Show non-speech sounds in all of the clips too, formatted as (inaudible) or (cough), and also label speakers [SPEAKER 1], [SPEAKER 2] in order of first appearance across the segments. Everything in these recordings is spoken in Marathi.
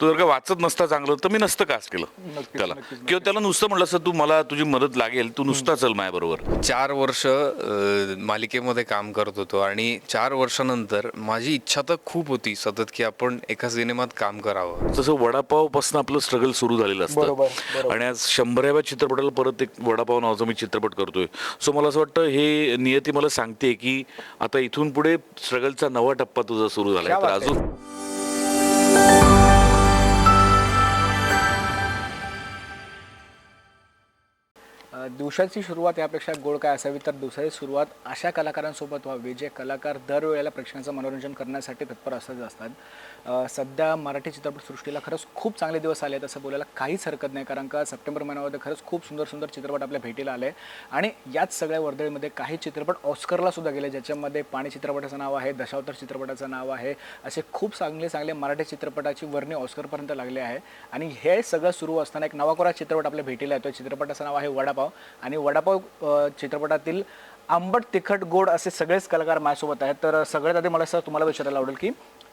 [SPEAKER 1] तो जर का वाचत नसता चांगलं तर मी नसतं कास्ट केलं. त्याला. किंवा त्याला नुसतं म्हटलं असतं तू मला तुझी मदत लागेल तू नुसता चल माझ्याबरोबर.
[SPEAKER 2] चार वर्ष मालिकेमध्ये काम करत होतो आणि चार वर्षानंतर माझी इच्छा तर खूप होती सतत की आपण एका सिनेमात काम करावं.
[SPEAKER 1] जसं वडापावपासून आपलं स्ट्रगल सुरू झालेलं असतं.
[SPEAKER 3] बरोबर.
[SPEAKER 1] आणि आज शंभराव्या चित्रपटाला परत एक वडापाव नावाचा मी चित्रपट करतोय. सो मला असं वाटतं हे नियती मला सांगते की आता इथून पुढे स्ट्रगलचा नवा टप्पा तुझा सुरू झाला तर. अजून
[SPEAKER 3] दिवसाची सुरुवात यापेक्षा गोड काय असावी तर दिवसाची सुरुवात अशा कलाकारांसोबत व्हावी जे कलाकार दरवेळेला प्रेक्षकांचं मनोरंजन करण्यासाठी तत्पर असत असतात. सध्या मराठी चित्रपटसृष्टीला खरंच खूप चांगले दिवस आले आहेत असं बोलायला काहीच हरकत नाही कारण का सप्टेंबर महिन्यामध्ये खरंच खूप सुंदर सुंदर चित्रपट आपल्या भेटीला आले. आणि याच सगळ्या वर्दळीमध्ये काही चित्रपट ऑस्करला सुद्धा गेले ज्याच्यामध्ये पाणी चित्रपटाचं नाव आहे दशावतार चित्रपटाचं नाव आहे असे खूप चांगले चांगले मराठी चित्रपटाची वर्णी ऑस्करपर्यंत लागले आहे. आणि हे सगळं सुरू असताना एक नवाकोरा चित्रपट आपल्या भेटीला येतो चित्रपटाचं नाव आहे वडापाव. आणि वडापाव चित्रपटातील आंबट तिखट गोड असे सगळेच कलाकार माझ्यासोबत आहेत. तर सगळ्यात आधी मला सर तुम्हाला विचारायला आवडेल की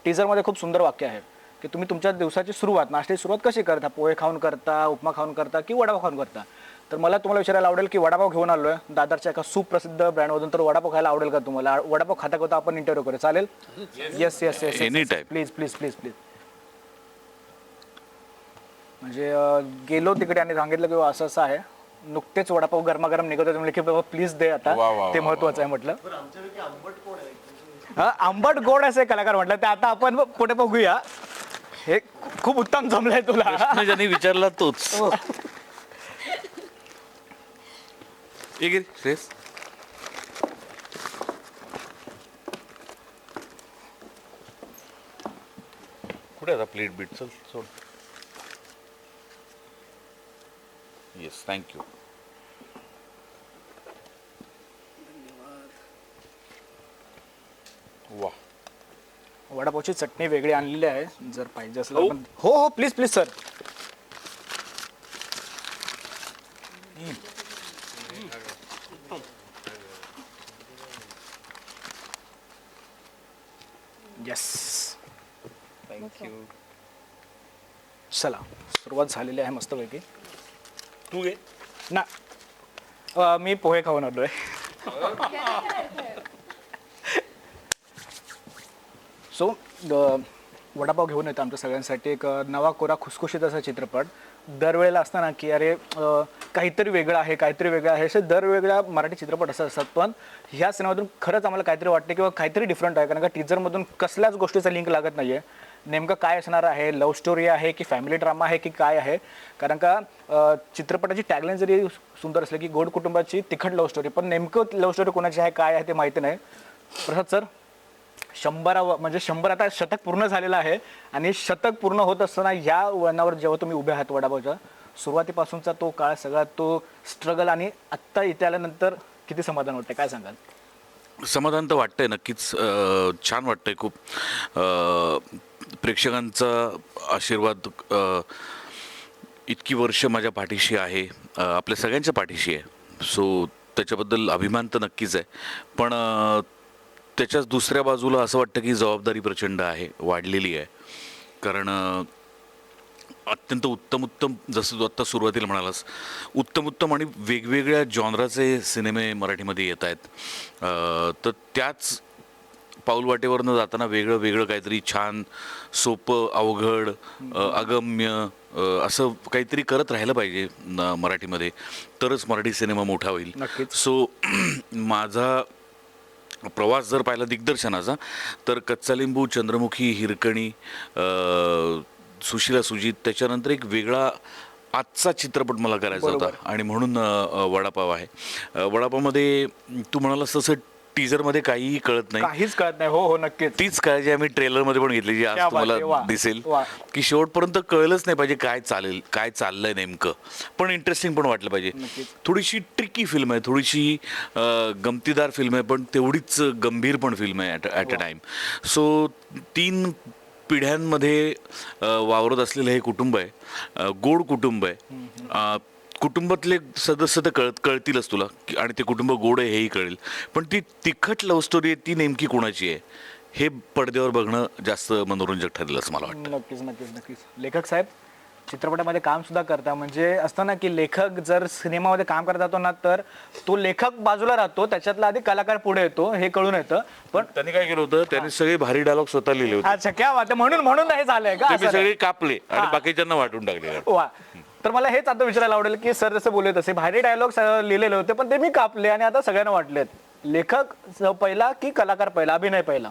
[SPEAKER 3] टीजरमध्ये खूप सुंदर वाक्य आहे की तुम्ही तुमच्या दिवसाची सुरुवात नाश्त्याची सुरुवात कशी करता? पोहे खाऊन करता उपमा खाऊन करता की वडापाव खाऊन करता? तर मला तुम्हाला विचारायला आवडेल की वडापाव घेऊन आलोय. दादरच्या एका सुप्रसिद्ध ब्रँडमधून तर वडापाव खायला आवडेल का तुम्हाला? वडापाव खाता खाता आपण इंटरव्ह्यू करू चालेल? Yes yes yes
[SPEAKER 1] Anytime.
[SPEAKER 3] Please please please please म्हणजे अं, गेलो तिकडे आणि सांगितलं की असं असं आहे. नुकतेच वडापाव गरमागरम निघत होते म्हणजे की बाबा प्लीज दे आता.
[SPEAKER 1] वा, वा,
[SPEAKER 3] ते
[SPEAKER 1] वा,
[SPEAKER 3] महत्वाचं आहे म्हटलं. हा, आंबट गोड असे कलाकार म्हटलं. ते आता आपण पुढे बघूया. हे खूप उत्तम जमलंय तुला.
[SPEAKER 1] प्रश्न ज्यांनी विचारला तोच.
[SPEAKER 3] हो.
[SPEAKER 1] श्रेयस. कुठे आता प्लेट बीट? चल सोड. येस थँक्यू वा
[SPEAKER 3] वडापावची चटणी वेगळी आणलेली आहे जर पाहिजे असेल तर पण- हो हो please please sir yes
[SPEAKER 2] thank you
[SPEAKER 3] चला सुरुवात झालेली आहे मस्तपैकी.
[SPEAKER 1] तू घे.
[SPEAKER 3] ना अं, मी पोहे खाऊन आलोय. (laughs) सो वडापाव घेऊन येतो आमच्या सगळ्यांसाठी. एक नवा कोरा खुसखुशीत असा चित्रपट. दरवेळेला असताना की अरे काहीतरी वेगळं आहे काहीतरी वेगळं आहे. असे दरवेगळ्या मराठी चित्रपट असं असतात. पण ह्या सिनेमातून खरंच आम्हाला काहीतरी वाटते किंवा काहीतरी डिफरंट आहे. कारण का टीजरमधून कसल्याच गोष्टीचा लिंक लागत नाही आहे नेमकं काय असणार आहे? लव्ह स्टोरी आहे की फॅमिली ड्रामा आहे की काय आहे? कारण का चित्रपटाची टॅगलाईन जरी सुंदर असली की गोड कुटुंबाची तिखट लव्ह स्टोरी पण नेमकं लव्ह स्टोरी कोणाची आहे काय आहे ते माहिती नाही. प्रसाद सर शंभरावं म्हणजे शंभर आता शतक पूर्ण झालेलं आहे. आणि शतक पूर्ण होत असताना ह्या वळणावर जेव्हा तुम्ही उभे आहात वडापावच्या सुरुवातीपासूनचा तो काळ सगळा तो स्ट्रगल आणि आत्ता इथे आल्यानंतर किती समाधान वाटतं काय सांगाल?
[SPEAKER 1] समाधान तर वाटतंय नक्कीच. छान वाटतंय खूप. प्रेक्षकांचा आशीर्वाद इतकी वर्ष माझ्या पाठीशी आहे. आपल्या सगळ्यांच्या पाठीशी आहे. सो त्याच्याबद्दल अभिमान तर नक्कीच आहे. पण त्याच्याच दुसऱ्या बाजूला असं वाटतं की जबाबदारी प्रचंड आहे वाढलेली आहे. कारण अत्यंत उत्तम उत्तम जसं तू आत्ता सुरुवातीला म्हणालास उत्तम उत्तम आणि वेगवेगळ्या जॉनराचे सिनेमे मराठीमध्ये येत आहेत. तर त्याच पाऊलवाटेवरनं जाताना वेगळं वेगळं काहीतरी छान सोपं अवघड अगम्य असं काहीतरी करत राहिलं पाहिजे मराठीमध्ये. तरच मराठी सिनेमा मोठा होईल. सो (clears throat) माझा प्रवास जर पाहिला दिग्दर्शनाचा तर कच्चा लिंबू चंद्रमुखी हिरकणी सुशिला सुजित त्याच्यानंतर एक वेगळा आजचा चित्रपट मला करायचा होता. आणि म्हणून वडापाव आहे. वडापावमध्ये तू म्हणालास तसं टीजरमध्ये काहीही कळत नाही.
[SPEAKER 3] काहीच कळत नाही. हो हो नक्कीच.
[SPEAKER 1] तीच काळजी आम्ही ट्रेलरमध्ये पण घेतली जी आज
[SPEAKER 3] क्या बात आहे,
[SPEAKER 1] तुम्हाला
[SPEAKER 3] वा,
[SPEAKER 1] दिसेल
[SPEAKER 3] वा.
[SPEAKER 1] की शेवटपर्यंत कळलंच नाही पाहिजे काय चालेल काय चाललंय नेमकं. पण इंटरेस्टिंग पण वाटलं पाहिजे.
[SPEAKER 3] नक्कीच.
[SPEAKER 1] थोडीशी ट्रिकी फिल्म आहे. थोडीशी अं, गमतीदार फिल्म आहे पण तेवढीच गंभीर पण फिल्म आहे at at a time so तीन पिढ्यांमध्ये अं, वावरत असलेलं हे कुटुंब आहे. अं, गोड कुटुंब आहे. अं, कुटुंबातले सदस्य तर कळत कळतीलच तुला आणि ते कुटुंब गोड आहे हेही कळेल. पण ती तिखट लव्ह स्टोरी आहे ती नेमकी कोणाची आहे हे पडद्यावर बघणं जास्त मनोरंजक ठरेल असं मला वाटतं.
[SPEAKER 3] नक्कीच नक्कीच नक्कीच. लेखक साहेब चित्रपटामध्ये काम सुद्धा करता म्हणजे असतं ना की लेखक जर सिनेमामध्ये काम करत जातो ना तर तो लेखक बाजूला राहतो त्याच्यातला आधी कलाकार पुढे येतो हे कळून येतं पण
[SPEAKER 1] त्यांनी काय केलं होतं त्यांनी सगळे भारी डायलॉग स्वतः लिहिले होते.
[SPEAKER 3] अच्छा क्या आहे म्हणून म्हणून हे झालंय का?
[SPEAKER 1] ते
[SPEAKER 3] असं
[SPEAKER 1] मी
[SPEAKER 3] नाही?
[SPEAKER 1] सगळे कापले आणि. बाकीच्यांना वाटून टाकले.
[SPEAKER 3] वा. तर मला हेच आता विचारायला आवडेल की सर जसं बोलले तसे भारी डायलॉग लिहिलेले होते पण ते मी कापले आणि आता सगळ्यांना वाटलेत. लेखक पहिला की कलाकार पहिला अभिनय पहिला?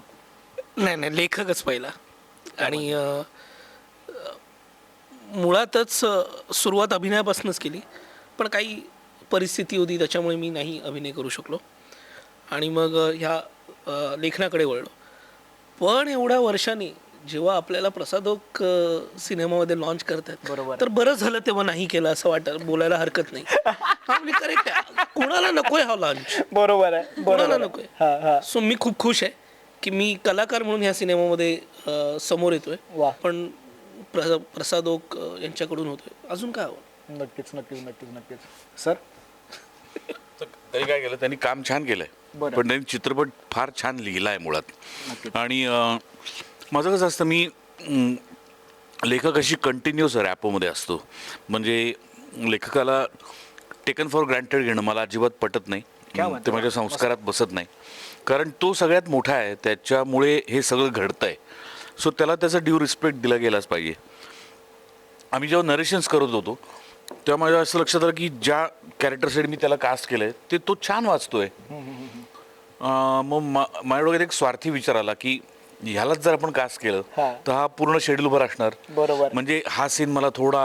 [SPEAKER 4] नाही नाही लेखकच पहिला. आणि मुळातच सुरुवात अभिनयापासूनच केली. पण काही परिस्थिती होती त्याच्यामुळे मी नाही अभिनय करू शकलो. आणि मग ह्या लेखनाकडे वळलो. पण एवढ्या वर्षांनी जेव्हा आपल्याला प्रसादोक सिनेमामध्ये लॉन्च करतात
[SPEAKER 3] बरोबर.
[SPEAKER 4] तर बरं झालं तेव्हा नाही केलं असं वाटत बोलायला हरकत नाही. करेक्ट कोणाला नकोय हा लॉन्च
[SPEAKER 3] बरोबर आहे
[SPEAKER 4] कोणाला नकोय.
[SPEAKER 3] हा हा.
[SPEAKER 4] सो मी खूप खुश आहे की मी कलाकार म्हणून ह्या सिनेमामध्ये समोर येतोय.
[SPEAKER 3] वा.
[SPEAKER 4] पण प्र प्रसाद ओक अ, यांच्याकडून होतोय. अजून काय हवं?
[SPEAKER 3] नक्कीच नक्कीच नक्कीच नक्कीच. सर? (laughs)
[SPEAKER 1] त्यांनी काय केलं त्यांनी काम छान केलंय. पण त्यांनी चित्रपट फार छान लिहिलाय मुळात.
[SPEAKER 3] नक्कीच.
[SPEAKER 1] आणि माझं कसं असतं मी अं, लेखक अशी कंटिन्युअस रॅपोमध्ये असतो. म्हणजे लेखकाला टेकन फॉर ग्रँटेड घेणं मला अजिबात पटत नाही. ते
[SPEAKER 3] आहे.
[SPEAKER 1] माझ्या संस्कारात बसत नाही. कारण तो सगळ्यात मोठा आहे त्याच्यामुळे हे सगळं घडतंय. सो त्याला त्याचा ड्यू रिस्पेक्ट दिला गेलाच पाहिजे. आम्ही जेव्हा नरेशन्स करत होतो तेव्हा माझ्या असं लक्षात आलं की ज्या कॅरेक्टरसाठी मी त्याला कास्ट केलंय ते तो छान वाचतोय. मग मा- माझ्या डोक्यात एक स्वार्थी विचार आला की ह्यालाच जर आपण कास्ट केलं
[SPEAKER 3] हा.
[SPEAKER 1] तर हा पूर्ण शेड्यूल उभं असणार
[SPEAKER 3] बरोबर.
[SPEAKER 1] म्हणजे हा सीन मला थोडा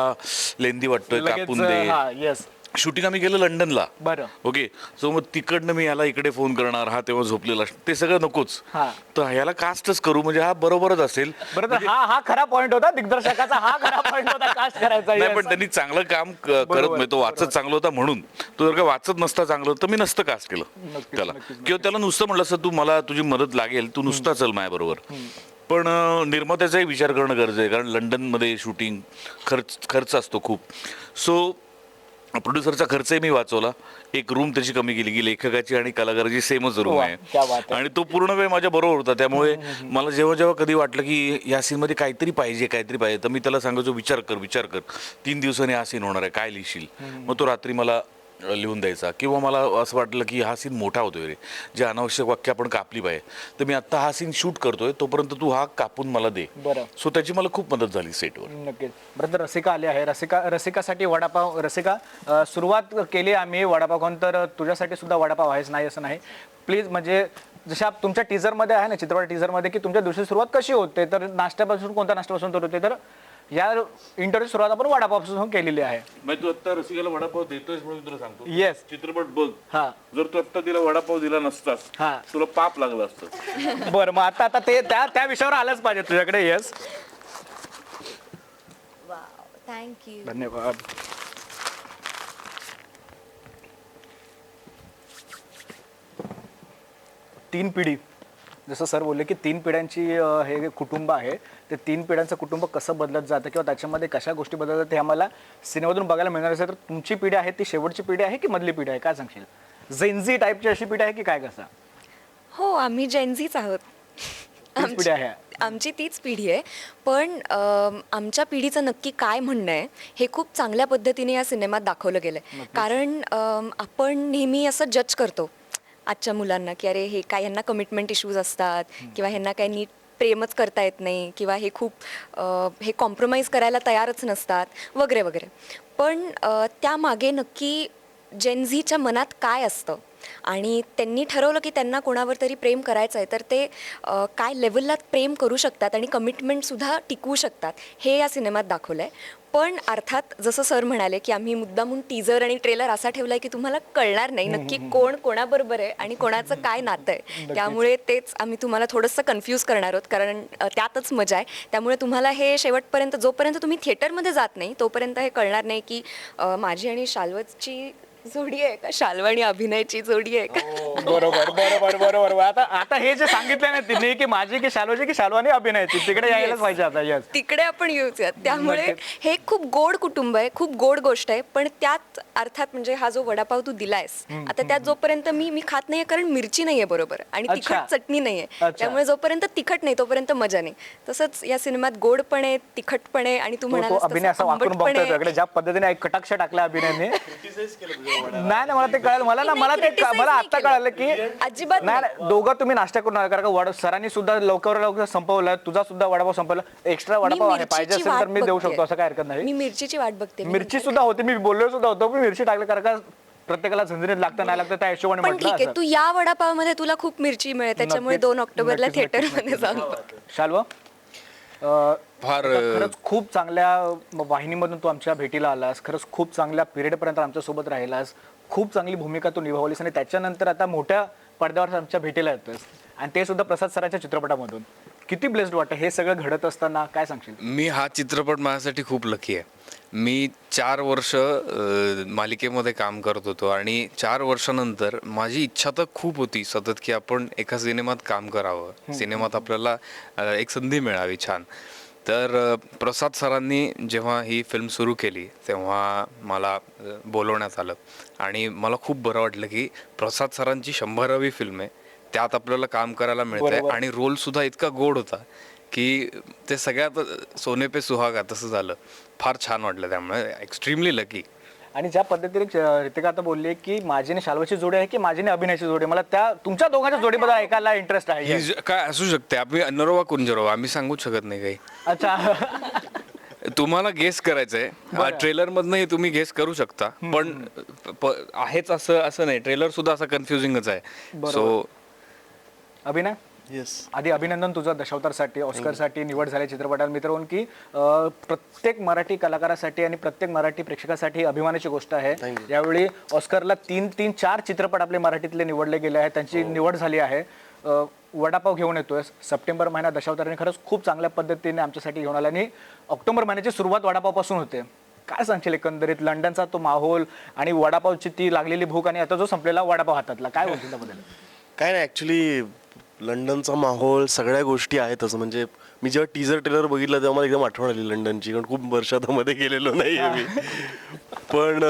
[SPEAKER 1] लेंदी वाटतोय
[SPEAKER 3] लगेच
[SPEAKER 1] कापून दे
[SPEAKER 3] हा येस
[SPEAKER 1] शूटिंग आम्ही केलं लंडनला
[SPEAKER 3] बरं.
[SPEAKER 1] ओके सो मग तिकडनं मी याला इकडे फोन करणार हा तेव्हा झोपलेला असणार. ते सगळं नकोच.
[SPEAKER 3] हा.
[SPEAKER 1] तर ह्याला कास्टच करू म्हणजे हा बरोबरच असेल.
[SPEAKER 3] बरं तर हा हा खरा पॉइंट होता दिग्दर्शकाचा हा खरा पॉइंट होता कास्ट करायचा
[SPEAKER 1] नाही
[SPEAKER 3] yes.
[SPEAKER 1] पण त्यांनी चांगलं काम क- करत
[SPEAKER 3] बरोबर,
[SPEAKER 1] नाही तो वाचत चांगलं होता म्हणून. तो जर का वाचत नसता चांगलं तर मी नसतं कास्ट केलं.
[SPEAKER 3] नक्कीच,
[SPEAKER 1] त्याला.
[SPEAKER 3] नक्कीच,
[SPEAKER 1] किंवा त्याला नुसतं म्हटलं असं तू मला तुझी मदत लागेल तू नुसता चल माझ्याबरोबर. पण अं, निर्मात्याचाही विचार करणं गरजेचं आहे कारण लंडनमध्ये शूटिंग खर्च खर्च असतो खूप. सो प्रोड्युसरचा खर्चही मी वाचवला. एक रूम त्याची कमी केली की लेखकाची आणि कलाकाराची सेमच रूम आहे. आणि तो पूर्ण वेळ माझ्या बरोबर होता. त्यामुळे मला जेव्हा जेव्हा कधी वाटलं की या सीनमध्ये काहीतरी पाहिजे काहीतरी पाहिजे तर मी त्याला सांगायचो विचार कर विचार कर. तीन दिवसांनी हा सीन होणार आहे. काय लिहिशील? मग तो रात्री मला लिहून द्यायचा. किंवा मला असं वाटलं की हा सीन मोठा होतोय रे. जे अनावश्यक वाक्य आपण कापली पाहिजे. तर मी आत्ता हा सीन शूट करतोय तोपर्यंत तू हा कापून मला दे.
[SPEAKER 3] बरं.
[SPEAKER 1] सो त्याची मला खूप मदत झाली सेटवर
[SPEAKER 3] नक्कीच. बरं तर रसिका आली आहे. रसिका रसिकासाठी वडापाव रसिका अ, सुरुवात केली आम्ही वडापाव खाऊन तर तुझ्यासाठी सुद्धा वडापाव आहेच नाही असं नाही. प्लीज म्हणजे जशा तुमच्या टीजरमध्ये आहे ना चित्रपट टीजरमध्ये की तुमच्या दिवशी सुरुवात कशी होते? तर नाश्त्यापासून कोणत्या नाश्त्यापासून तर होते तर या इंटरव्ह्यू सुरुवात आपण वडापावपासून केलेली आहे.
[SPEAKER 1] तू आता रसिकाला वडापाव देतोय म्हणून तुला सांगतो.
[SPEAKER 3] येस
[SPEAKER 1] चित्रपट बघ.
[SPEAKER 3] हा.
[SPEAKER 1] जर तू आत्ता तिला वडापाव दिला नसतास
[SPEAKER 3] हा.
[SPEAKER 1] तुला पाप लागलं असतं. (laughs)
[SPEAKER 3] बरं मग आता आता ते त्या त्या विषयावर आलंच पाहिजे तुझ्याकडे येस
[SPEAKER 5] थँक्यू
[SPEAKER 3] धन्यवाद. तीन पिढी. जसं सर बोलले की तीन पिढ्यांची अं, हे कुटुंब आहे ते तीन पिढ्यांचं कुटुंब कसं बदलत जातं किंवा त्याच्यामध्ये कशा गोष्टी बदलत जातात हे आम्हाला सिनेमातून बघायला मिळणार असेल तर तुमची पिढी आहे ती शेवटची पिढी आहे की मधली पिढी आहे? काय सांगशील? झेन्झी टाईपची अशी पिढी आहे की काय कसं?
[SPEAKER 5] हो आम्ही जेन्झीच आहोत.
[SPEAKER 3] तीच पिढी आहे.
[SPEAKER 5] आमची तीच पिढी आहे. पण अम, आमच्या पिढीचं नक्की काय म्हणणं आहे हे खूप चांगल्या पद्धतीने या सिनेमात दाखवलं गेलं आहे कारण अम, आपण नेहमी असं जज करतो. आजच्या मुलांना की अरे हे काय ह्यांना कमिटमेंट इश्यूज असतात किंवा ह्यांना काय नीट प्रेमच करता येत नाही किंवा हे खूप हे कॉम्प्रोमाइज करायला तयारच नसतात वगैरे वगैरे. पण त्यामागे नक्की जेनझीच्या मनात काय असतं? आणि त्यांनी ठरवलं की त्यांना कोणावर तरी प्रेम करायचं आहे तर ते अ, काय लेवलला प्रेम करू शकतात आणि कमिटमेंटसुद्धा टिकवू शकतात हे या सिनेमात दाखवलं आहे पण अर्थात जसं सर म्हणाले की आम्ही मुद्दामून टीजर आणि ट्रेलर असा ठेवला आहे की तुम्हाला कळणार नाही नक्की कोण कोणाबरोबर आहे आणि कोणाचं काय नातं आहे. त्यामुळे तेच आम्ही तुम्हाला थोडंसं कन्फ्यूज करणार आहोत कारण अ, त्यातच मजा आहे. त्यामुळे तुम्हाला हे शेवटपर्यंत जोपर्यंत तुम्ही थिएटरमध्ये जात नाही तोपर्यंत हे कळणार नाही की अ, माझी आणि शाल्वतची जोडी आहे का? शाल्वाणी अभिनयची जोडी आहे का?
[SPEAKER 3] बरोबर बरोबर बरोबर. आता आता हे जे सांगितलं ना तिने की माझी की शालवाची की शालवानी अभिनयची तिकडे यायलाच पाहिजे आता यस
[SPEAKER 5] तिकडे आपण येऊयात. त्यामुळे हे खूप गोड कुटुंब आहे खूप गोड गोष्ट आहे पण त्यात अर्थात म्हणजे हा जो वडापाव तू दिलायस आता त्यात जोपर्यंत मी मी खात नाहीये कारण मिरची नाहीये बरोबर आणि
[SPEAKER 3] अच्छा.
[SPEAKER 5] तिखट चटणी नाहीये.
[SPEAKER 3] अच्छा.
[SPEAKER 5] त्यामुळे जोपर्यंत तिखट नाही तोपर्यंत मजा नाही. तसंच या सिनेमात गोड पण आहे तिखट पण आहे आणि तू
[SPEAKER 3] तो तो
[SPEAKER 5] म्हणालास
[SPEAKER 3] अभिनय
[SPEAKER 5] तसं
[SPEAKER 3] असा वाकून
[SPEAKER 5] आंबट पण
[SPEAKER 3] बघतोय
[SPEAKER 5] आहे.
[SPEAKER 3] तुझ्याकडे ज्या पद्धतीने एक कटाक्ष टाकला अभिनयने. नाही ना मला ते कळलं मला ना
[SPEAKER 5] मी
[SPEAKER 3] मला ते मला आता. कळलं की
[SPEAKER 5] अजिबात
[SPEAKER 3] नाही दोघं तुम्ही नाश्ता करून आला कारण का वड सरांनी सुद्धा लवकर लवकर संपवलं तुझा सुद्धा वडापाव संपवला एक्स्ट्रा
[SPEAKER 5] मी
[SPEAKER 3] वडापाव आहे पाहिजे
[SPEAKER 5] मिरचीची
[SPEAKER 3] असेल तर मी देऊ
[SPEAKER 5] बघतेय.
[SPEAKER 3] शकतो असं काय हरकत
[SPEAKER 5] मी
[SPEAKER 3] नाही
[SPEAKER 5] मिरचीची वाट बघते मी
[SPEAKER 3] मिरची सुद्धा होती मी बोललो सुद्धा होतो पण मिरची टाकली कारण का प्रत्येकाला झंझणीत लागतं नाही लागतं त्या हिशोबाने
[SPEAKER 5] पण
[SPEAKER 3] म्हटलं
[SPEAKER 5] ठीक आहे. तू या वडापावमध्ये तुला खूप मिरची मिळेल त्याच्यामुळे
[SPEAKER 3] नक्कीच,
[SPEAKER 5] दोन ऑक्टोबरला
[SPEAKER 3] नक्कीच,
[SPEAKER 5] थिएटर
[SPEAKER 3] नक्कीच,
[SPEAKER 5] मध्ये जाऊन बघ.
[SPEAKER 3] शाल्व अं,
[SPEAKER 2] फार
[SPEAKER 3] खरंच खूप चांगल्या वाहिनीमधून तू आमच्या भेटीला आलास. खरंच खूप चांगल्या पिरियडपर्यंत आमच्यासोबत राहिलास. खूप चांगली भूमिका तू निभावलीस आणि त्याच्यानंतर आता मोठ्या पडद्यावर आमच्या भेटीला येतोस आणि ते सुद्धा प्रसाद सरांच्या चित्रपटामधून. किती ब्लेस्ड वाटतं? हे सगळं घडत असताना काय सांगशील?
[SPEAKER 2] मी हा चित्रपट माझ्यासाठी खूप लकी आहे. मी चार वर्ष मालिकेमध्ये काम करत होतो आणि चार वर्षानंतर माझी इच्छा तर खूप होती सतत की आपण एका सिनेमात काम करावं. सिनेमात आपल्याला एक संधी मिळावी छान. तर प्रसाद सरांनी जेव्हा ही फिल्म सुरू केली तेव्हा मला बोलवण्यात आलं. आणि मला खूप बरं वाटलं की प्रसाद सरांची शंभरावी फिल्म आहे. त्यात आपल्याला काम करायला मिळतंय. आणि रोल सुद्धा इतका गोड होता की ते सगळ्यात सोने पे सुहागा तसं झालं. फार छान वाटलं त्यामुळे. एक्स्ट्रीमली लकी
[SPEAKER 3] आणि ज्या पद्धतीने रितिका आता बोलली की माझीने शाल्वाची जोडी आहे की माझीने अभिनयाची जोडी आहे. मला त्या तुमच्या दोघांच्या जोडीबद्दल ऐकायला इंटरेस्ट आहे.
[SPEAKER 2] ही ज- काय असू शकते. आम्ही नरोवा कुंजरोवा आम्ही सांगूच शकत नाही काही.
[SPEAKER 3] अच्छा.
[SPEAKER 2] तुम्हाला गेस करायचंय. ट्रेलर मधनही तुम्ही गेस करू शकता. पण प- आहेच असं असं नाही. ट्रेलर सुद्धा असा कन्फ्युजिंगच आहे. सो
[SPEAKER 3] अभिनय?
[SPEAKER 6] येस
[SPEAKER 3] आधी अभिनंदन तुझं दशावतारसाठी ऑस्करसाठी निवड झाल्या चित्रपटात. मित्र की अं, प्रत्येक मराठी कलाकारासाठी आणि प्रत्येक मराठी प्रेक्षकासाठी अभिमानाची गोष्ट आहे. यावेळी ऑस्करला तीन तीन चार चित्रपट आपले मराठीतले निवडले गेले आहेत. त्यांची निवड झाली आहे. अं, वडापाव घेऊन येतोय सप्टेंबर महिना दशावताराने खरंच खूप चांगल्या पद्धतीने आमच्यासाठी घेऊन आला आणि ऑक्टोबर महिन्याची सुरुवात वडापावपासून होते. काय सांगशील एकंदरीत? लंडनचा तो माहोल आणि वडापावची ती लागलेली भूक आणि आता जो संपलेला वडापाव हातातला काय बोलतील त्याबद्दल? (laughs)
[SPEAKER 6] काय नाही ॲक्च्युली लंडनचा माहोल सगळ्या गोष्टी आहेतच म्हणजे मी जेव्हा टीजर ट्रेलर बघितलं तेव्हा मला एकदम आठवण आली लंडनची कारण खूप वर्षामध्ये गेलेलो नाही आहे मी. पण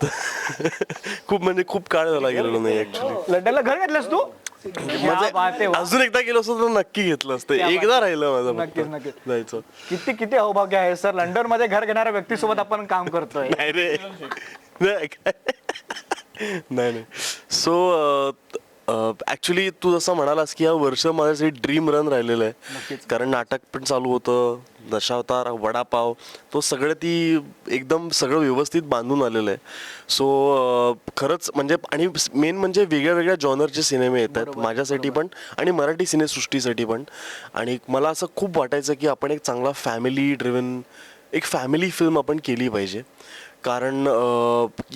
[SPEAKER 6] (laughs) खूप म्हणजे खूप काळ झाला गेलेलो नाही ॲक्च्युली
[SPEAKER 3] लंडनला घर घेतलंस तू?
[SPEAKER 6] म्हणजे. अजून एकदा गेलो असतो तर नक्की घेतलं असतं. एकदा राहिलं माझं
[SPEAKER 3] नक्कीच
[SPEAKER 6] फक्त.
[SPEAKER 3] नक्कीच
[SPEAKER 6] जायचं.
[SPEAKER 3] किती किती अवभाग्य आहे सर. लंडनमध्ये घर घेणाऱ्या व्यक्तीसोबत आपण काम करतोय.
[SPEAKER 6] नाही रे. नाही. (laughs) नाही सो ॲक्च्युली तू जसं म्हणालास की या वर्ष माझ्यासाठी ड्रीम रन राहिलेलं आहे. कारण नाटक पण चालू होतं दशावतार वडापाव तो सगळं ती एकदम सगळं व्यवस्थित बांधून आलेलं आहे. सो खरंच म्हणजे आणि मेन म्हणजे वेगळ्या वेगळ्या जॉनरचे सिनेमे येत आहेत माझ्यासाठी पण आणि मराठी सिनेसृष्टीसाठी पण. आणि मला असं खूप वाटायचं की आपण एक चांगला फॅमिली ड्रिव्हन एक फॅमिली फिल्म आपण केली पाहिजे. कारण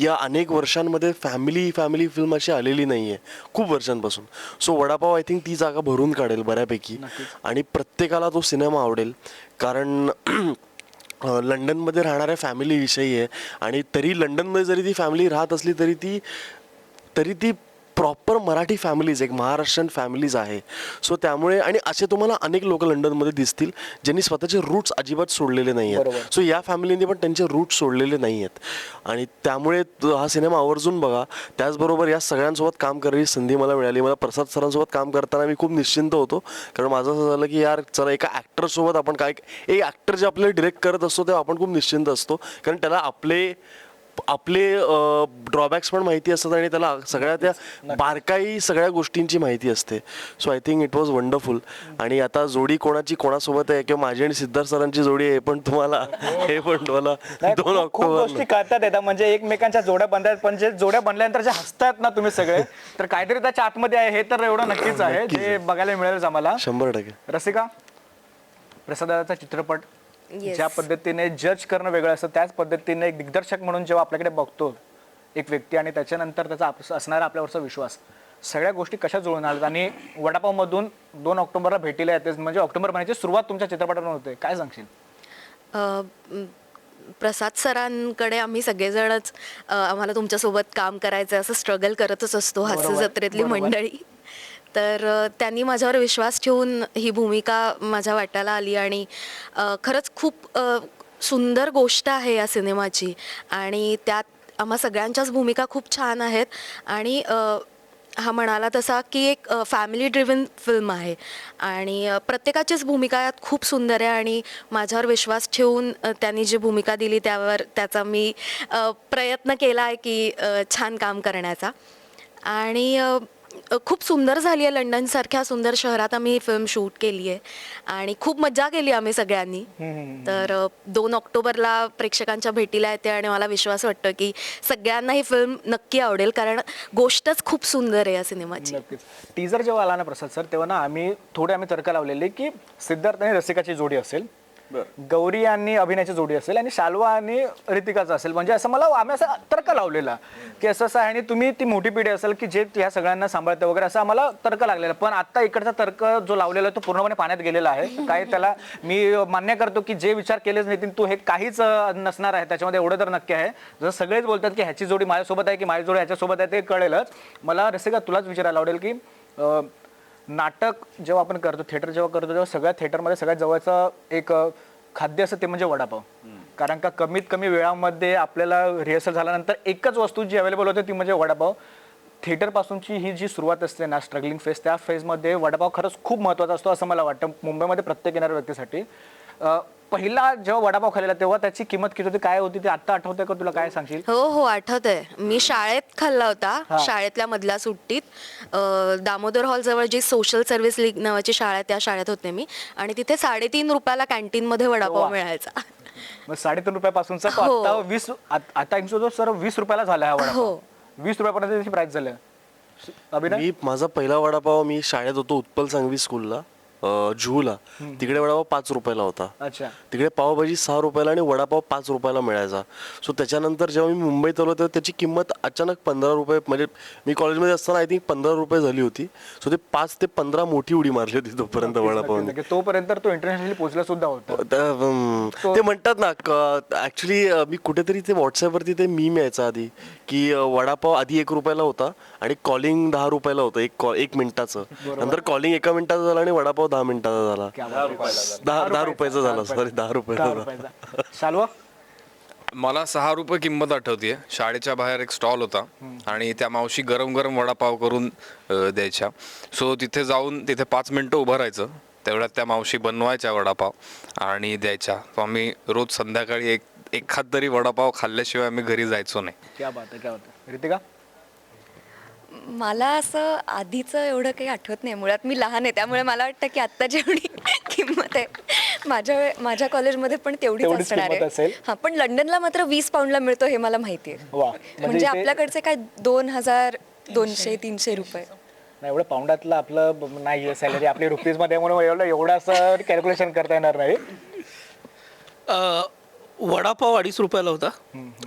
[SPEAKER 6] या अनेक वर्षांमध्ये फॅमिली फॅमिली फिल्म अशी आलेली नाही आहे खूप वर्षांपासून. सो वडापाव आय थिंक ती जागा भरून काढेल बऱ्यापैकी. आणि प्रत्येकाला तो सिनेमा आवडेल. कारण लंडनमध्ये राहणाऱ्या फॅमिलीविषयी आहे. आणि तरी लंडनमध्ये जरी ती फॅमिली राहत असली तरी ती तरी ती प्रॉपर मराठी फॅमिलीज एक महाराष्ट्रीयन फॅमिलीज आहे. सो त्यामुळे आणि असे तुम्हाला अनेक लोक लंडनमध्ये दिसतील ज्यांनी स्वतःचे रूट्स अजिबात सोडलेले नाही आहेत सो या फॅमिलीने पण त्यांचे रूट्स सोडलेले नाही आहेत आणि त्यामुळे हा सिनेमा आवर्जून बघा. त्याचबरोबर या सगळ्यांसोबत काम करायची संधी मला मिळाली. मला प्रसाद सरांसोबत काम करताना मी खूप निश्चिंत होतो. कारण माझं असं झालं की यार चला एका ॲक्टरसोबत आपण काय एक ॲक्टर जे आपल्याला डिरेक्ट करत असतो तेव्हा आपण खूप निश्चिंत असतो. कारण त्याला आपले आपले ड्रॉबॅक्स पण माहिती असतात आणि त्याला सगळ्या त्या बारकाई सगळ्या गोष्टींची माहिती असते. So I think it was wonderful आणि आता जोडी कोणाची कोणासोबत आहे किंवा माझी आणि सिद्धार्थ सरांची जोडी आहे हे पण तुम्हाला हे. पण तुम्हाला
[SPEAKER 3] नाही,
[SPEAKER 6] दोन
[SPEAKER 3] गोष्टी कळतात येतात. म्हणजे एकमेकांच्या जोड्या बनतात पण जे जोड्या बनल्यानंतर जे हसतात ना तुम्ही सगळे (laughs) तर काहीतरी त्याच्या आतमध्ये आहे. हे तर एवढं नक्कीच आहे. जे बघायला मिळेल आम्हाला.
[SPEAKER 6] शंभर टक्के.
[SPEAKER 3] रसिका प्रसादाचा चित्रपट.
[SPEAKER 5] Yes.
[SPEAKER 3] ज्या पद्धतीने जज करणं वेगळं असतं त्याच पद्धतीने एक दिग्दर्शक म्हणून जेव्हा आपल्याकडे बघतो एक व्यक्ती आणि त्याच्यानंतर त्याचा आप- असणारा आपल्यावरचा विश्वास सगळ्या गोष्टी कशा जुळून आल्यात? आणि वडापावमधून दोन ऑक्टोबरला भेटीला येते म्हणजे ऑक्टोबर महिन्याची सुरुवात तुमच्या चित्रपटातून होते. काय सांगशील?
[SPEAKER 5] अ, म,
[SPEAKER 7] प्रसाद सरांकडे आम्ही सगळेजणच अ, आम्हाला तुमच्यासोबत काम करायचं असं स्ट्रगल करतच असतो हास्य जत्रेतली मंडळी. तर त्यांनी माझ्यावर विश्वास ठेवून ही भूमिका माझ्या वाट्याला आली आणि खरंच खूप सुंदर गोष्ट आहे या सिनेमाची. आणि त्यात आम्हा सगळ्यांच्याच भूमिका खूप छान आहेत. आणि हा म्हणाला तसा की एक फॅमिली ड्रिव्हन फिल्म आहे. आणि प्रत्येकाचीच भूमिका यात खूप सुंदर आहे आणि माझ्यावर विश्वास ठेवून त्यांनी जी भूमिका दिली त्यावर त्याचा मी प्रयत्न केला आहे की छान काम करण्याचा. आणि खूप सुंदर झाली आहे लंडनसारख्या सुंदर शहरात आम्ही ही फिल्म शूट केली आहे. आणि खूप मजा केली आम्ही सगळ्यांनी. तर अ, दोन ऑक्टोबरला प्रेक्षकांच्या भेटीला येते आणि मला विश्वास वाटतो की सगळ्यांना ही फिल्म नक्की आवडेल कारण गोष्टच खूप सुंदर आहे या सिनेमाची.
[SPEAKER 3] नक्कीच. टीजर जेव्हा आला ना प्रसाद सर तेव्हा ना आम्ही थोडे आम्ही तर्क लावलेले की सिद्धार्थ आणि रसिकाची जोडी असेल. गौरी आणि अभिनयाची जोडी असेल आणि शाल्वा आणि ऋतिकाचा असेल. म्हणजे असं मला आम्ही असं तर्क लावलेला की असं असं आहे आणि तुम्ही ती मोठी पिढी असेल की जे ह्या सगळ्यांना सांभाळते वगैरे असं आम्हाला तर्क लागलेला. पण आता इकडचा तर्क जो लावलेला आहे तो पूर्णपणे पाण्यात गेलेला आहे. काय त्याला मी मान्य करतो की जे विचार केलेच नाही तू हे काहीच नसणार आहे. त्याच्यामध्ये एवढं तर नक्की आहे. जसं सगळेच बोलतात की ह्याची जोडी माझ्यासोबत आहे की माझी जोडी ह्याच्यासोबत आहे ते कळेलच. मला रसिका तुलाच विचारायला आवडेल की नाटक जेव्हा आपण करतो थिएटर जेव्हा करतो तेव्हा सगळ्या थिएटरमध्ये सगळ्यात जवळचं एक खाद्य असतं ते म्हणजे वडापाव. कारण का कमीत कमी वेळामध्ये आपल्याला रिहर्सल झाल्यानंतर एकच वस्तू जी अवेलेबल होते ती म्हणजे वडापाव. थिएटर पासूनची ही जी सुरुवात असते ना स्ट्रगलिंग फेज त्या फेजमध्ये वडापाव खरंच खूप महत्त्वाचा असतो असं मला वाटतं. मुंबईमध्ये प्रत्येक येणाऱ्या व्यक्तीसाठी. पहिला जेव्हा वडापाव खाल्लेला तेव्हा त्याची किंमत किती होती काय होती ते आत्ता आठवतंय का तुला काय सांगशील?
[SPEAKER 7] हो हो आठवतंय. मी शाळेत खाल्ला होता शाळेतल्या मधल्या सुट्टीत. अ, दामोदर हॉल जवळ जी सोशल सर्व्हिस लीग नावाची शाळा आहे त्या शाळेत होते मी. आणि तिथे साडेतीन रुपयाला कॅन्टीन मध्ये वडापाव. मिळायचा.
[SPEAKER 3] मग साडेतीन रुपयापासूनचा तो
[SPEAKER 7] हो.
[SPEAKER 3] आता वीस आत- आता जो सर वीस रुपयाला झाला हा वडापाव.
[SPEAKER 7] हो.
[SPEAKER 3] वीस रुपयापर्यंत त्याची प्राइस झालं. अभिनय?
[SPEAKER 6] मी माझा पहिला वडापाव मी शाळेत होतो उत्पल सांगवी स्कूलला अं, जुहूला. तिकडे वडापाव पाच रुपयाला होता.
[SPEAKER 3] अच्छा.
[SPEAKER 6] तिकडे पावभाजी सहा रुपयाला आणि वडापाव पाच रुपयाला मिळायचा. सो त्याच्यानंतर जेव्हा मी मुंबईत आलो तेव्हा त्याची किंमत अचानक पंधरा रुपये म्हणजे मी कॉलेजमध्ये असताना आय थिंक पंधरा रुपये झाली होती. सो ते पाच ते पंधरा मोठी उडी मारली होती तोपर्यंत वडापावने.
[SPEAKER 3] नक्की. तोपर्यंत तो इंटरनॅशनली पोहोचला सुद्धा होता.
[SPEAKER 6] त्या, अम, ते म्हणतात ना ऍक्च्युली मी कुठेतरी ते व्हॉट्सअपवरती ते मीम यायचं आधी की अ, वडापाव आधी एक रुपयाला होता आणि कॉलिंग दहा रुपयाला होतं एक कॉ- एक मिनिटाचं. नंतर कॉलिंग एका मिनिटाचं झालं आणि वडापाव दहा मिनिटाचा झाला. दहा दहा रुपयाचा झाला सॉरी दहा रुपयाचा झाला.
[SPEAKER 3] शालवा
[SPEAKER 2] मला सहा रुपये किंमत आठवतीये. शाळेच्या बाहेर एक स्टॉल होता आणि त्या मावशी गरम गरम वडापाव करून अ, द्यायच्या. सो तिथे जाऊन तिथे पाच मिनिटं उभं राहायचं. तेवढ्यात त्या मावशी बनवायच्या वडापाव आणि द्यायच्या. So आम्ही रोज संध्याकाळी एक एखाद तरी वडापाव खाल्ल्याशिवाय आम्ही घरी जायचो नाही.
[SPEAKER 3] क्या बात आहे क्या बात आहे. रितिका?
[SPEAKER 5] मला असं आधीचं एवढं काही आठवत नाही. मुळात मी लहान आहे त्यामुळे मला वाटतं की आत्ता जेवढी (laughs) किंमत आहे माझ्या माझ्या कॉलेजमध्ये पण तेवढीच
[SPEAKER 3] तेवढीच
[SPEAKER 5] असणार
[SPEAKER 3] किंमत
[SPEAKER 5] आहे.
[SPEAKER 3] असेल.
[SPEAKER 5] हा पण लंडनला मात्र वीस पाऊंडला मिळतो हे मला माहिती आहे.
[SPEAKER 3] वा. म्हणजे
[SPEAKER 5] म्हणजे
[SPEAKER 3] इथे-
[SPEAKER 5] आपल्याकडचे काय दोन हजार दोनशे तीनशे रुपये.
[SPEAKER 3] नाही एवढं पाऊंडातलं आपलं ब- नाही सॅलरी आपली रुपीजमध्ये म्हणून एवढं एवढं असं कॅल्क्युलेशन करता येणार नाही.
[SPEAKER 4] अ, वडापाव अडीच रुपयाला होता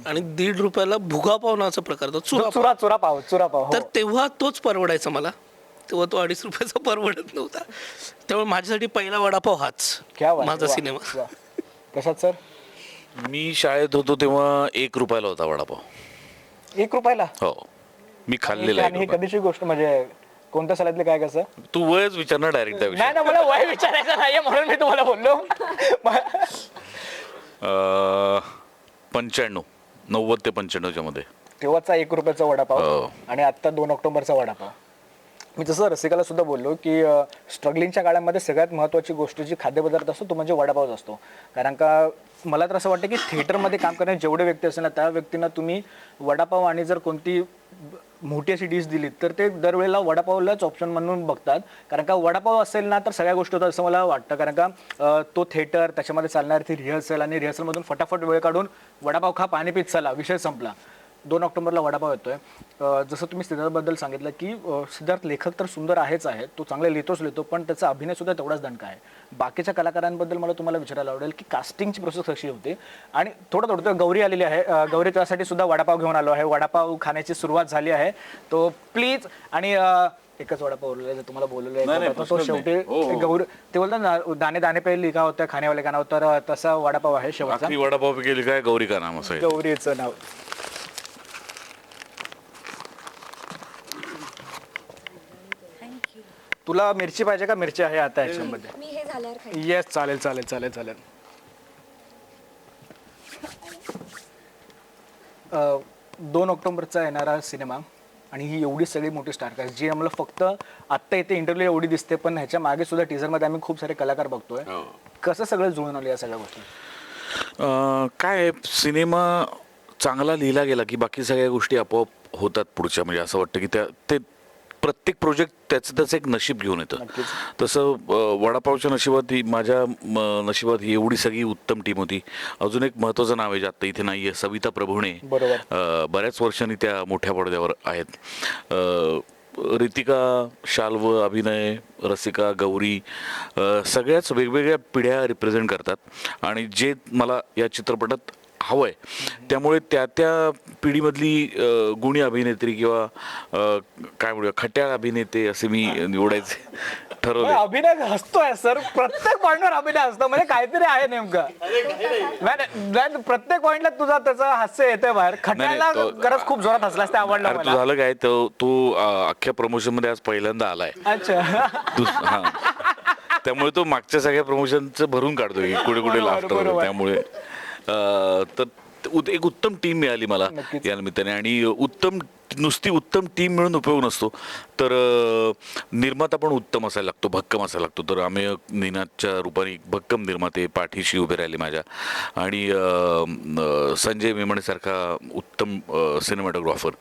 [SPEAKER 4] आणि दीड रुपयाला भुगापाव नावाचा प्रकार होता. चुरा
[SPEAKER 3] चुरा चुरा पाव चुरा पाव हो.
[SPEAKER 4] तर तेव्हा तोच परवडायचा मला. तेव्हा तो अडीच रुपयाचा परवडत नव्हता. त्यामुळे माझ्यासाठी पहिला वडापाव हाच. माझा सिनेमा.
[SPEAKER 3] कशात सर?
[SPEAKER 1] मी शाळेत होतो तेव्हा एक रुपयाला होता वडापाव.
[SPEAKER 3] एक रुपयाला?
[SPEAKER 1] हो. मी खाल्लेला
[SPEAKER 3] आणि ही
[SPEAKER 1] आहे
[SPEAKER 3] कधीची गोष्ट म्हणजे कोणत्या सालातले काय कसं?
[SPEAKER 1] तू वयच विचारणार डायरेक्ट
[SPEAKER 3] नाही ना मला वय विचारायचं नाहीये म्हणून मी तुम्हाला बोललो. (laughs)
[SPEAKER 1] पंच्याण्णव नव्वद ते पंच्याण्णवच्या मध्ये
[SPEAKER 3] तेव्हाचा एक रुपयाचा वडापाव
[SPEAKER 1] हो.
[SPEAKER 3] आणि आता दोन ऑक्टोबरचा वडापाव मी जसं रसिकाला सुद्धा बोललो की स्ट्रगलिंगच्या काळामध्ये सगळ्यात महत्त्वाची गोष्ट जी खाद्यपदार्थ असतो तो म्हणजे वडापावच असतो. कारण का मला तर असं वाटतं की थिएटरमध्ये काम करणारे जेवढे व्यक्ती असेल ना त्या व्यक्तींना तुम्ही वडापाव आणि जर कोणती मोठी अशी डिश दिली तर ते दरवेळेला वडापावलाच ऑप्शन म्हणून बघतात. कारण का वडापाव असेल ना तर सगळ्या गोष्टी होतात असं मला वाटतं. कारण का तो थिएटर त्याच्यामध्ये चालणारी ती रिहर्सल आणि रिहर्सलमधून फटाफट वेळ काढून वडापाव खा पाणी पीत चला विषय संपला. दोन ऑक्टोबरला वडापाव येतोय. जसं तुम्ही सिद्धार्थबद्दल सांगितलं की सिद्धार्थ लेखक तर सुंदर आहेच आहे तो चांगला लिहितोच लिहितो पण त्याचा अभिनय सुद्धा तेवढाच दणका आहे. बाकीच्या कलाकारांबद्दल मला तुम्हाला विचारायला आवडेल की कास्टिंगची प्रोसेस कशी होती? आणि थोडं थोडं गौरी आलेली आहे गौरी त्यासाठी सुद्धा वडापाव घेऊन आलो आहे वडापाव खाण्याची सुरुवात झाली आहे. तो प्लीज आणि एकच वडापाव उरलेला आहे, जर तुम्हाला
[SPEAKER 1] नाही,
[SPEAKER 3] आहे तो शेवटी.
[SPEAKER 1] हो, हो.
[SPEAKER 3] गौर ते बोलतात ना दाणे दाणे पे लिखा होता खाने वाले का नाव तर तसा वडापाव आहे शेवटचा.
[SPEAKER 1] वडापाव गेली काय? गौरी का नाम असं आहे.
[SPEAKER 3] गौरीचं नाव. तुला मिरची पाहिजे का? मिरची आहे आता याच्यामध्ये.
[SPEAKER 5] मी हे झाल्यावर खाईन.
[SPEAKER 3] येस चालेल चालेल चालेल चालेल. अ, दोन ऑक्टोबरचा येणारा सिनेमा आणि ही एवढी सगळी मोठी स्टारकास्ट जी आम्हाला फक्त आत्ता इथे इंटरव्ह्यू एवढी दिसते पण ह्याच्या मागे सुद्धा टीझरमध्ये आम्ही खूप सारे कलाकार बघतोय.
[SPEAKER 1] हो.
[SPEAKER 3] कसं सगळं जुळून आलं या सगळ्या गोष्टी?
[SPEAKER 1] अं, काय आहे, सिनेमा चांगला लिहिला गेला की बाकी सगळ्या गोष्टी आपोआप होतात पुढच्या. म्हणजे असं वाटतं की त्या ते प्रत्येक प्रोजेक्ट त्याचं त्याचं एक नशीब घेऊन येतं. तसं वडापावच्या नशिबात ही माझ्या नशिबात ही एवढी सगळी उत्तम टीम होती. अजून एक महत्त्वाचं नाव आहे जे आत्ता इथे नाही आहे सविता प्रभुणे. बऱ्याच वर्षांनी त्या मोठ्या पडद्यावर आहेत. रितिका शाल्व अभिनय रसिका गौरी सगळ्याच वेगवेगळ्या पिढ्या रिप्रेझेंट करतात. आणि जे मला या चित्रपटात हवं आहे त्यामुळे त्या त्या पिढीमधली गुणी अभिनेत्री किंवा काय म्हणूया खट्याळ अभिनेते असे मी निवडायचे ठरवले.
[SPEAKER 3] अभिनय हसतोय सर. प्रत्येक पॉइंटवर अभिनय हसतो. म्हणजे काहीतरी आहे नेमकं. प्रत्येक पॉइंटला तुझा त्याचं हास्य येतंय बाहेर. खट्याला खरंच खूप जोरात हसलास ते आवडलं
[SPEAKER 1] झालं काय? तो तो अख्ख्या प्रमोशनमध्ये आज पहिल्यांदा आलाय.
[SPEAKER 3] अच्छा.
[SPEAKER 1] त्यामुळे तो मागच्या सगळ्या प्रमोशनचं भरून काढतोय कुठे कुठे लाफ्टर
[SPEAKER 3] बरोबर.
[SPEAKER 1] त्यामुळे तर एक उत्तम टीम मिळाली मला. या निमित्ताने. आणि उत्तम नुसती उत्तम टीम मिळून उपयोग नसतो. तर निर्माता पण उत्तम असायला लागतो भक्कम असायला लागतो. तर आम्ही निनादच्या रूपाने एक भक्कम निर्माते पाठीशी उभे राहिले माझ्या. आणि संजय मेमणेसारखा उत्तम सिनेमॅटोग्राफर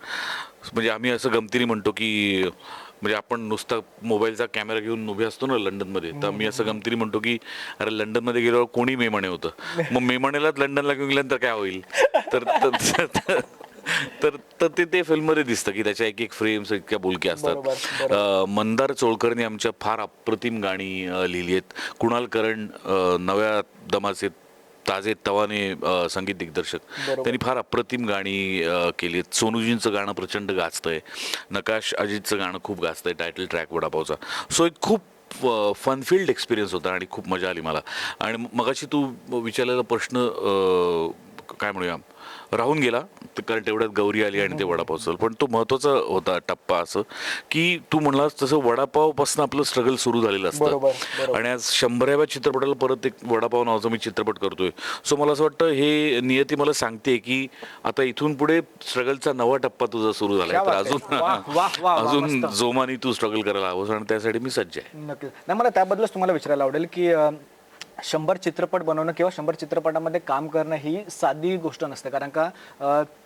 [SPEAKER 1] म्हणजे आम्ही असं गमतीने म्हणतो की म्हणजे आपण नुसता मोबाईलचा कॅमेरा घेऊन उभे असतो ना लंडनमध्ये तर मी असं गमतीने म्हणतो की अरे लंडनमध्ये गेल्यावर कोणी मेमणे होतं? मग मेमणेलाच लंडनला घेऊन गेल्यानंतर तर काय होईल? तर तर- तर- ते ते फिल्ममध्ये दिसतं की त्याच्या एक एक फ्रेम्स इतक्या बोलक्या असतात. मंदार चोळकरने आमच्या फार अप्रतिम गाणी लिहिली आहेत. कुणाल करण नव्या दमाचे ताजे तवाने संगीत दिग्दर्शक. त्यांनी फार अप्रतिम गाणी केली आहेत. सोनूजींचं गाणं प्रचंड गाजतंय. नकाश अजितचं गाणं खूप गाजतंय टायटल ट्रॅक वडापावचा. सो एक खूप फनफिल्ड एक्सपिरियन्स होता आणि खूप मजा आली मला. आणि मगाशी तू विचारलेला प्रश्न काय म्हणूया? राहून गेला तर कारण तेवढ्यात गौरी आली आणि ते वडापाव चाल. पण तो महत्त्वाचा होता टप्पा असं की तू म्हणलास तसं वडापावपासून आपलं स्ट्रगल सुरू झालेलं असतं.
[SPEAKER 3] बरोबर.
[SPEAKER 1] आणि आज शंभराव्या चित्रपटाला परत एक वडापाव नावाचा मी चित्रपट करतोय. सो मला असं वाटतं हे नियती मला सांगते की आता इथून पुढे स्ट्रगलचा नवा टप्पा तुझा सुरू झालाय
[SPEAKER 3] क्या
[SPEAKER 1] तर. अजून अजून. जोमाने तू स्ट्रगल करायला हवंस आणि त्यासाठी मी सज्ज आहे.
[SPEAKER 3] नक्कीच. नाही मला त्याबद्दलच तुम्हाला विचारायला आवडेल की शंभर चित्रपट बनवणं किंवा शंभर चित्रपटामध्ये काम करणं ही साधी गोष्ट नसते. कारण का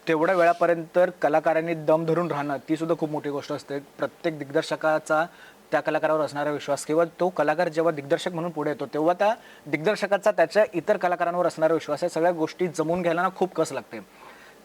[SPEAKER 3] तेवढ्या वेळापर्यंत कलाकारांनी दम धरून राहणं ती सुद्धा खूप मोठी गोष्ट असते. प्रत्येक दिग्दर्शकाचा त्या कलाकारावर असणारा विश्वास किंवा तो कलाकार जेव्हा दिग्दर्शक म्हणून पुढे येतो तेव्हा त्या दिग्दर्शकाचा त्याच्या इतर कलाकारांवर असणारा विश्वास या सगळ्या गोष्टी जमून घ्यायला ना खूप कस लागते.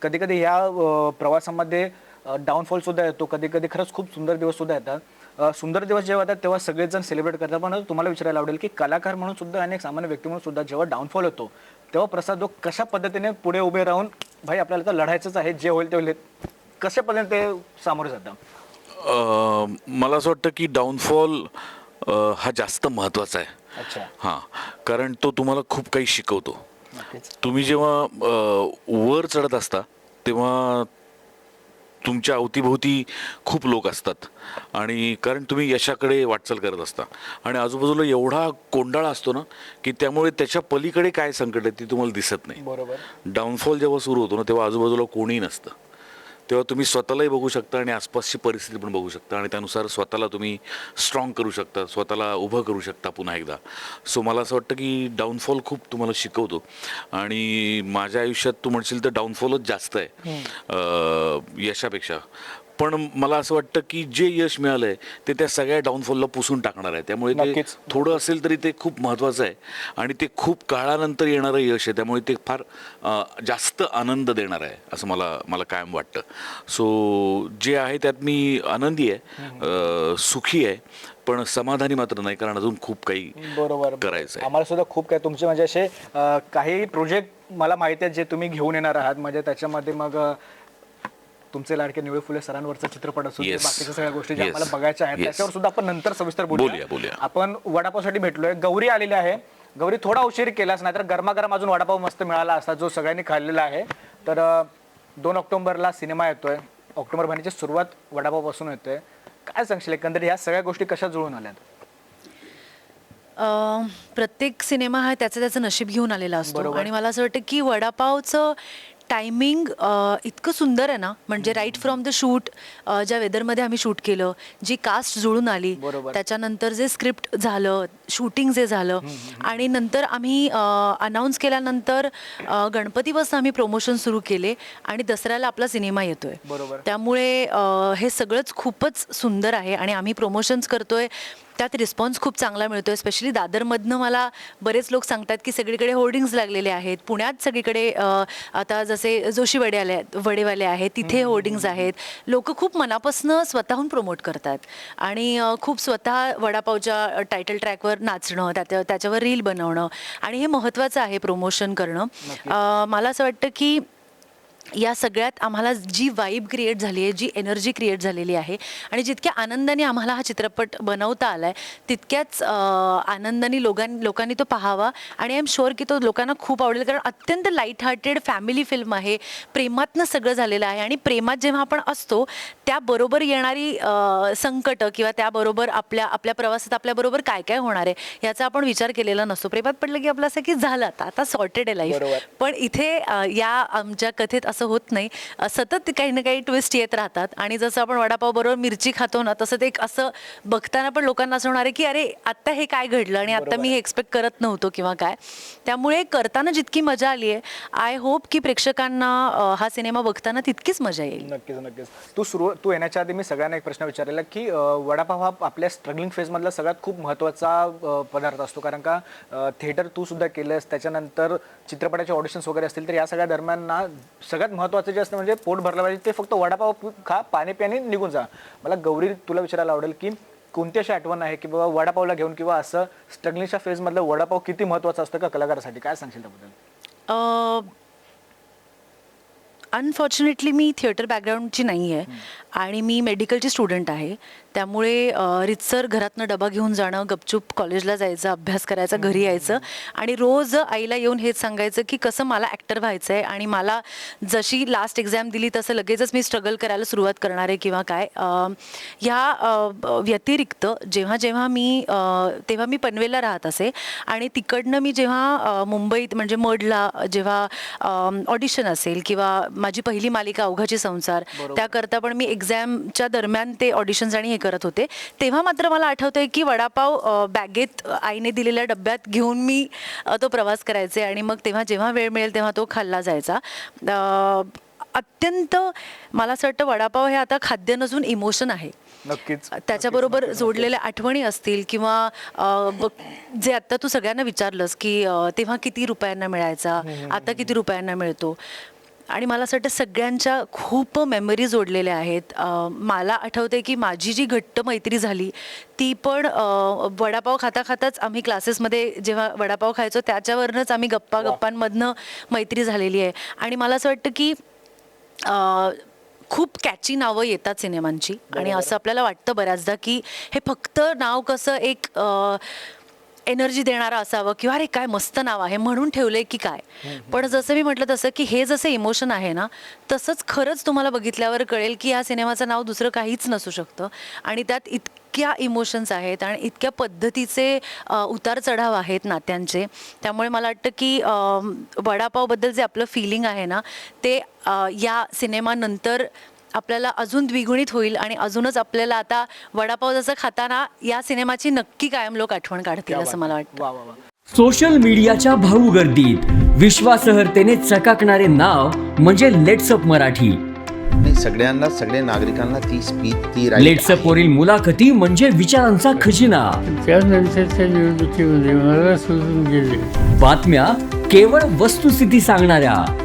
[SPEAKER 3] कधी कधी ह्या प्रवासामध्ये डाऊनफॉल सुद्धा येतो. कधी कधी खरंच खूप सुंदर दिवस सुद्धा येतात. सुंदर दिवस जेव्हा येतात तेव्हा सगळेच जण सेलिब्रेट करतात. पण तुम्हाला विचारायला आवडेल की कलाकार म्हणून सुद्धा आणि एक सामान्य व्यक्ती म्हणून सुद्धा जेव्हा डाऊनफॉल होतो तेव्हा प्रसाद जो कशा पद्धतीने पुढे उभे राहून भाई आपल्याला तर लढायचंच आहे जे होईल ते होईल. कशा पद्धतीने ते सामोरे जातं
[SPEAKER 1] मला असं वाटतं की डाऊनफॉल हा जास्त महत्त्वाचा आहे.
[SPEAKER 3] अच्छा.
[SPEAKER 1] हां कारण तो तुम्हाला खूप काही शिकवतो. तुम्ही जेव्हा वर चढत असता तेव्हा तुमच्या अवतीभोवती खूप लोक असतात. आणि कारण तुम्ही यशाकडे वाटचाल करत असता. आणि आजूबाजूला एवढा कोंडाळा असतो ना की त्यामुळे त्याच्या पलीकडे काय संकट आहे ती तुम्हाला दिसत नाही.
[SPEAKER 3] बरोबर.
[SPEAKER 1] डाऊनफॉल जेव्हा सुरू होतो ना तेव्हा आजूबाजूला कोणीही नसतं. तेव्हा तुम्ही स्वतःलाही बघू शकता आणि आसपासची परिस्थिती पण बघू शकता आणि त्यानुसार स्वतःला तुम्ही स्ट्रॉंग करू शकता स्वतःला उभं करू शकता पुन्हा एकदा. सो मला असं वाटतं की डाऊनफॉल खूप तुम्हाला शिकवतो. आणि माझ्या आयुष्यात तू म्हणशील तर डाऊनफॉलच जास्त आहे. अं, यशापेक्षा. पण मला असं वाटतं की जे यश मिळालंय ते त्या सगळ्या डाऊनफॉलला पुसून टाकणार आहे. त्यामुळे ते. थोडं असेल तरी ते खूप महत्त्वाचं आहे. आणि ते खूप काळानंतर येणारं यश आहे त्यामुळे ते फार जास्त आनंद देणार आहे असं मला मला कायम वाटतं. सो जे आहे त्यात मी आनंदी आहे सुखी आहे पण समाधानी मात्र नाही कारण अजून खूप काही
[SPEAKER 3] बरोबर.
[SPEAKER 1] करायचं आहे.
[SPEAKER 3] आम्हाला सुद्धा खूप काय तुमचे म्हणजे असे काही प्रोजेक्ट मला माहिती आहेत जे तुम्ही घेऊन येणार आहात. म्हणजे त्याच्यामध्ये मग तुमचे लाडके निळे फुले सरांवरचा चित्रपट
[SPEAKER 1] Yes.
[SPEAKER 3] बाकीच्या सगळ्या गोष्टी ज्या
[SPEAKER 1] Yes.
[SPEAKER 3] आम्हाला बघायच्या आहेत
[SPEAKER 1] Yes.
[SPEAKER 3] त्याच्यावर सुद्धा आपण नंतर सविस्तर
[SPEAKER 1] बोलूया,
[SPEAKER 3] बोलूया
[SPEAKER 1] बोलूया.
[SPEAKER 3] आपण वडापावसाठी भेटलोय गौरी आलेली आहे गौरी थोडा उशीर केलाच नाही तर गरमागरम अजून वडापाव मस्त मिळाला असता जो सगळ्यांनी खाल्लेला आहे तर अं, दोन ऑक्टोबरला सिनेमा येतोय ऑक्टोबर महिन्याची सुरुवात वडापावपासून येतोय काय सांगशील एकंदरीत ह्या सगळ्या गोष्टी कशा जुळून आल्यात
[SPEAKER 8] अं, प्रत्येक सिनेमा हा त्याचं त्याचं नशीब घेऊन आलेला असतो
[SPEAKER 3] बरोबर.
[SPEAKER 8] आणि मला असं वाटतं की वडापावचं टायमिंग इतकं सुंदर आहे ना? म्हणजे राईट फ्रॉम द शूट ज्या वेदरमध्ये आम्ही शूट केलं जी कास्ट जुळून आली. त्याच्यानंतर जे स्क्रिप्ट झालं शूटिंग जे झालं आणि नंतर आम्ही अनाऊन्स केल्यानंतर गणपतीपासून आम्ही प्रमोशन सुरू केले आणि दसऱ्याला आपला सिनेमा येतोय. त्यामुळे हे सगळंच खूपच सुंदर आहे आणि आम्ही प्रमोशन्स करतोय. त्यात रिस्पॉन्स खूप चांगला मिळतोय स्पेशली दादरमधनं मला बरेच लोक सांगतात की सगळीकडे होर्डिंग्स लागलेले आहेत. पुण्यात सगळीकडे आता जसे जोशी वडे आले वडेवाले आहेत तिथे होर्डिंग्स आहेत. लोक खूप मनापासून स्वतःहून प्रमोट करतात. आणि खूप स्वतः वडापावच्या टायटल ट्रॅकवर नाचणं त्याच्या त्याच्यावर रील बनवणं. आणि हे महत्त्वाचं आहे प्रमोशन करणं. मला असं वाटतं की या सगळ्यात आम्हाला जी वाईब क्रिएट झाली आहे जी एनर्जी क्रिएट झालेली आहे आणि जितक्या आनंदाने आम्हाला हा चित्रपट बनवता आला आहे तितक्याच आनंदाने लोकां लोकांनी तो पाहावा. आणि आय एम शुअर की तो लोकांना खूप आवडेल कारण अत्यंत लाइट हार्टेड फॅमिली फिल्म आहे. प्रेमातनं सगळं झालेलं आहे आणि प्रेमात जेव्हा आपण असतो त्याबरोबर येणारी संकट किंवा त्याबरोबर आपल्या आपल्या प्रवासात आपल्याबरोबर काय काय होणार आहे याचा आपण विचार केलेला नसतो. प्रेमात पडलं की आपलं असं की झालं आता आता सॉर्टेड आहे लाईफ. पण इथे या आमच्या कथेत असं होत नाही. सतत काही ना काही ट्विस्ट येत राहतात. आणि जसं आपण वडापाव बरोबर मिरची खातो ना तसं ते एक असं बघताना पण लोकांना असं होणार आहे की अरे आत्ता हे काय घडलं आणि आता मी हे एक्सपेक्ट करत नव्हतो किंवा काय. त्यामुळे करताना जितकी मजा आली आहे आय होप की प्रेक्षकांना हा सिनेमा बघताना तितकीच मजा येईल.
[SPEAKER 3] नक्कीच नक्कीच. तू सुरू तू येण्याच्या आधी मी सगळ्यांना एक प्रश्न विचारलेला की वडापाव हा आपल्या स्ट्रगलिंग फेजमधला सगळ्यात खूप महत्त्वाचा पदार्थ असतो. कारण का थिएटर तू सुद्धा केलंस त्याच्यानंतर चित्रपटाचे ऑडिशन्स वगैरे असतील तर या सगळ्या दरम्यान ना सगळ्यात महत्त्वाचं जे असतं म्हणजे पोट भरलं पाहिजे ते फक्त वडापाव खा पाणी प्याने निघून जा. मला गौरी तुला विचारायला आवडेल की कोणती अशी आठवण आहे की बाबा वडापावला घेऊन किंवा असं स्ट्रगलिंगच्या फेजमधलं वडापाव किती महत्त्वाचं असतं का कलाकारासाठी? काय सांगशील त्याबद्दल?
[SPEAKER 8] अनफॉर्च्युनेटली मी थिएटर बॅकग्राऊंडची नाही आहे आणि मी मेडिकलची स्टुडंट आहे. त्यामुळे रितसर घरातनं डबा घेऊन जाणं गपचूप कॉलेजला जायचं अभ्यास करायचा घरी यायचं आणि रोज आईला येऊन हेच सांगायचं की कसं मला ॲक्टर व्हायचं आहे आणि मला जशी लास्ट एक्झाम दिली तसं लगेचच मी स्ट्रगल करायला सुरुवात करणार आहे किंवा काय. ह्या व्यतिरिक्त जेव्हा जेव्हा मी तेव्हा मी पनवेलला राहत असे आणि तिकडनं मी जेव्हा मुंबईत म्हणजे मडला जेव्हा ऑडिशन असेल किंवा माझी पहिली मालिका अवघाची संसार त्याकरता पण मी एक्झामच्या दरम्यान ते ऑडिशन्स आणि हे करत होते. तेव्हा मात्र मला आठवतंय की वडापाव बॅगेत आईने दिलेल्या डब्यात घेऊन मी तो प्रवास करायचे आणि मग तेव्हा जेव्हा वेळ मिळेल तेव्हा तो खाल्ला जायचा. अत्यंत मला असं वाटतं वडापाव हे आता खाद्य नसून इमोशन आहे.
[SPEAKER 3] नक्कीच.
[SPEAKER 8] त्याच्याबरोबर जोडलेल्या आठवणी असतील किंवा जे आत्ता तू सगळ्यांना विचारलंस की तेव्हा किती रुपयांना मिळायचा आता किती रुपयांना मिळतो. आणि मला असं वाटतं सगळ्यांच्या खूप मेमरी जोडलेल्या आहेत. मला आठवते की माझी जी घट्ट मैत्री झाली ती पण वडापाव खाता खाताच आम्ही क्लासेसमध्ये जेव्हा वडापाव खायचो त्याच्यावरनंच आम्ही गप्पा गप्पांमधनं मैत्री झालेली आहे. आणि मला असं वाटतं की खूप कॅची नावं येतात सिनेमांची. आणि असं आपल्याला वाटतं बऱ्याचदा की हे फक्त नाव कसं एक एनर्जी देणारं असावं किंवा अरे काय मस्त नाव आहे म्हणून ठेवलंय की काय. पण जसं मी म्हटलं तसं की हे जसं इमोशन आहे ना तसंच खरंच तुम्हाला बघितल्यावर कळेल की या सिनेमाचं नाव दुसरं काहीच नसू शकतं. आणि त्यात इतक्या इमोशन्स आहेत आणि इतक्या पद्धतीचे उतार चढाव आहेत नात्यांचे. त्यामुळे मला वाटतं की वडापावबद्दल जे आपलं फिलिंग आहे ना ते या सिनेमानंतर आपल्याला अजून द्विगुणित होईल आणि अजूनच आपल्याला आता वडापाव जसं खाताना या सिनेमाची नक्की कायम लोक आठवण काढतील असं मला वाटतं.
[SPEAKER 3] वा वा वा.
[SPEAKER 9] सोशल मीडियाच्या भाऊ गर्दीत विश्वासहर्तेने चकाकणारे नाव म्हणजे लेट्सअप मराठी.
[SPEAKER 10] नाही सगळ्यांना सगळ्या नागरिकांना ती स्पीच ती
[SPEAKER 9] लेट्सअप वरील मुलाखती म्हणजे विचारांचा खजिना.
[SPEAKER 11] त्यानंतरच्या निवडणुकीमध्ये मला सोडून गेले.
[SPEAKER 9] बातम्या केवळ वस्तुस्थिती सांगणाऱ्या.